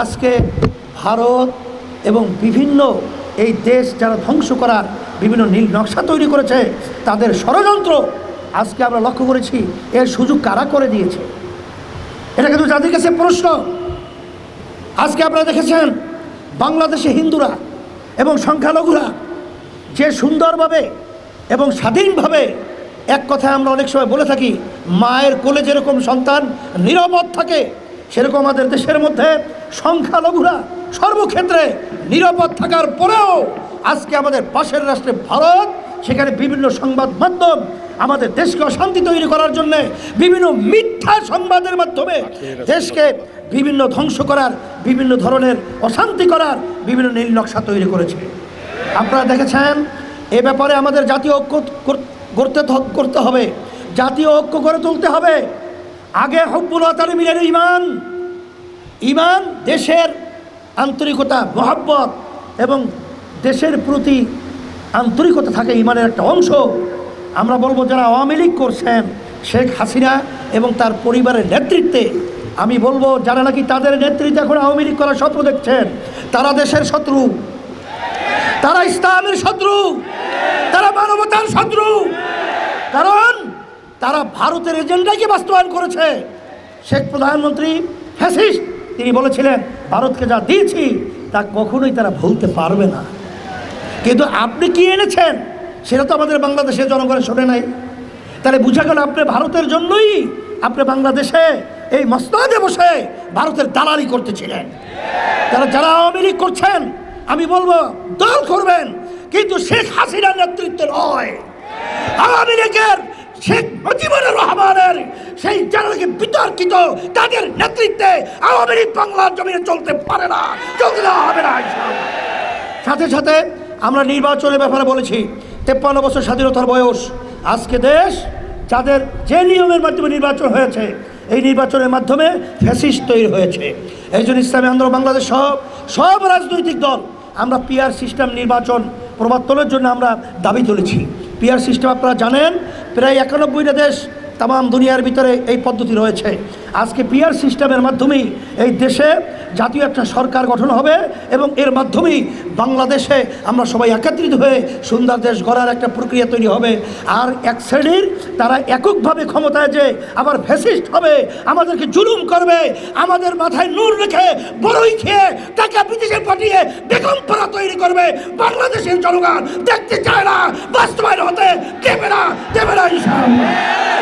আজকে ভারত এবং বিভিন্ন এই দেশ যারা ধ্বংস করার বিভিন্ন নীল নকশা তৈরি করেছে, তাদের ষড়যন্ত্র আজকে আমরা লক্ষ্য করেছি, এর সুযোগ কারা করে দিয়েছে? এটা কিন্তু যাদের কাছে প্রশ্ন। আজকে আপনারা দেখেছেন, বাংলাদেশে হিন্দুরা এবং সংখ্যালঘুরা যে সুন্দরভাবে এবং স্বাধীনভাবে এক কথায় আমরা অনেক সময় বলে থাকি, মায়ের কোলে যেরকম সন্তান নিরাপদ থাকে, সেরকম আমাদের দেশের মধ্যে সংখ্যালঘুরা সর্বক্ষেত্রে নিরাপদ থাকার পরেও আজকে আমাদের পাশের রাষ্ট্রে ভারত সেখানে বিভিন্ন সংবাদ মাধ্যম আমাদের দেশকে অশান্তি তৈরি করার জন্য বিভিন্ন মিথ্যা সংবাদের মাধ্যমে দেশকে বিভিন্ন ধ্বংস করার বিভিন্ন ধরনের অশান্তি করার বিভিন্ন নীল নকশা তৈরি করেছে। আপনারা দেখেছেন এ ব্যাপারে আমাদের জাতীয় ঐক্য কর- করতে করতে হবে। জাতীয় ঐক্য করে তুলতে হবে। আগে হব্বুল তালিমিনের ইমান ইমান, দেশের আন্তরিকতা, মহাব্বত এবং দেশের প্রতি আন্তরিকতা থাকে ইমানের একটা অংশ। আমরা বলব যারা আওয়ামী লীগ করছেন, শেখ হাসিনা এবং তার পরিবারের নেতৃত্বে, আমি বলব যারা নাকি তাদের নেতৃত্বে এখন আওয়ামী লীগ করার স্বপ্ন দেখছেন, তারা দেশের শত্রু। তারা ইসলামের শত্রু। তারা মানবতার শত্রু। কারণ তারা ভারতের এজেন্ডাকে বাস্তবায়ন করেছে। শেখ প্রধানমন্ত্রী ফ্যাসিস্ট। তিনি বলেছিলেন, ভারতকে যা দিয়েছি, তা কখনোই তারা ভুলতে পারবে না। কিন্তু আপনি কি এনেছেন? সেটা তো আমাদের বাংলাদেশের জনগণের শোনে নাই। তাহলে বুঝা গেল আপনি ভারতের জন্যই আপনি বাংলাদেশে এই মসনাদে বসে ভারতের দালালি করতেছিলেন। তারা যারা আওয়ামী লীগ করছেন, আমি বলব, দল করবেন, কিন্তু শেখ হাসিনার নেতৃত্ব নয়। আওয়ামী লীগের শেখ মুজিবুর রহমানের সেই যারা নাকি বিতর্কিত তাদের নেতৃত্বে আওয়ামী লীগ বাংলার জমিনে চলতে পারে না, চলতে দেওয়া হবে না সাথে সাথে আমরা নির্বাচনের ব্যাপারে বলেছি, তেপ্পান্ন বছর স্বাধীনতার বয়স। আজকে দেশ যাদের যে নিয়মের মাধ্যমে নির্বাচন হয়েছে, এই নির্বাচনের মাধ্যমে ফ্যাসিস্ট তৈরি হয়েছে। এই জন্য ইসলামী আন্দোলন বাংলাদেশ সব সব রাজনৈতিক দল আমরা পিআর সিস্টেম নির্বাচন প্রবর্তনের জন্য আমরা দাবি তুলেছি। পিআর সিস্টেম আপনারা জানেন, প্রায় একানব্বইটা দেশ তাম দুনিয়ার ভিতরে এই পদ্ধতি রয়েছে। আজকে পিয়ার সিস্টেমের মাধ্যমেই এই দেশে জাতীয় একটা সরকার গঠন হবে এবং এর মাধ্যমেই বাংলাদেশে আমরা সবাই একত্রিত হয়ে সুন্দর দেশ গড়ার একটা প্রক্রিয়া তৈরি হবে। আর এক শ্রেণির তারা এককভাবে ক্ষমতায় যে আবার ফ্যাসিস্ট হবে, আমাদেরকে জুলুম করবে, আমাদের মাথায় নূর রেখে বড়ই খেয়ে টাকা বিদেশে পাঠিয়ে বেগম পড়া তৈরি করবে। বাংলাদেশের জনগণ দেখতে চায় না, বাস্তবায়ন হতে দেবে না দেবে না